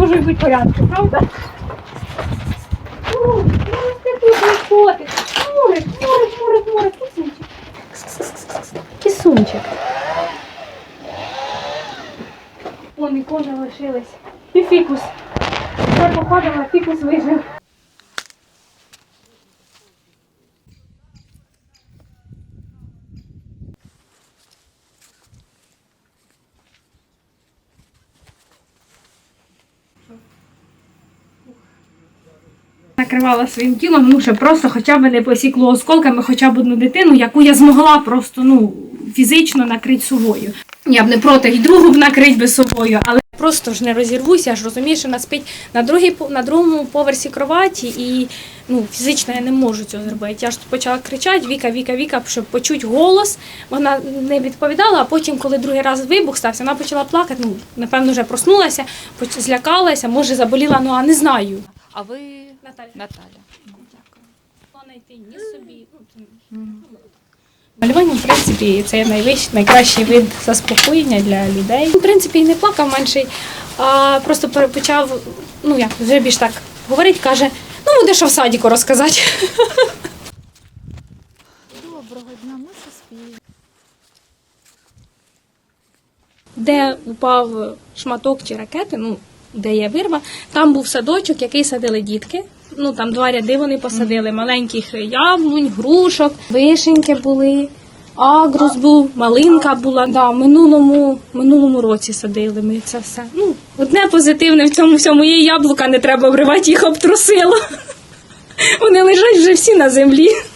можуть бути порядку, правда? О, ти тут не ходиш. Мурик, мурик, мурик, мурик, кисунчик. Кисунчик. Вон ікона лишились. І фікус. Я походила, фікус вижив. Накривала своїм тілом, ну щоб просто хоча б не посікло осколками хоча б одну дитину, яку я змогла просто ну, фізично накрити собою. Я б не проти і другу б накрити би собою, але просто ж не розірвуся, аж розумію, що вона спить на, другій, на другому поверсі кроваті, і ну, фізично я не можу цього зробити. Я ж почала кричати Віка, Віка, Віка, щоб почути голос. Вона не відповідала, а потім, коли другий раз вибух стався, вона почала плакати. Ну, напевно, вже проснулася, злякалася, може заболіла, ну а не знаю. А ви Наталя. Наталя. ні собі. Ну, Малювання, в принципі, це найвищий, найкращий вид заспокоєння для людей. В принципі, і не плакав менший, а просто почав, ну як, вже більш так говорить, каже, ну буде що в садіку розказати. Доброго дня, ми Софія. Де упав шматок чи ракети, ну, де є вирва, там був садочок, який садили дітки. Ну там два ряди вони посадили маленьких яблунь, грушок, вишеньки були, агрус був, малинка була. Да, в минулому, минулому році садили ми це все. Ну, одне позитивне в цьому всьому є яблука, не треба вривати, їх обтрусило. Вони лежать вже всі на землі.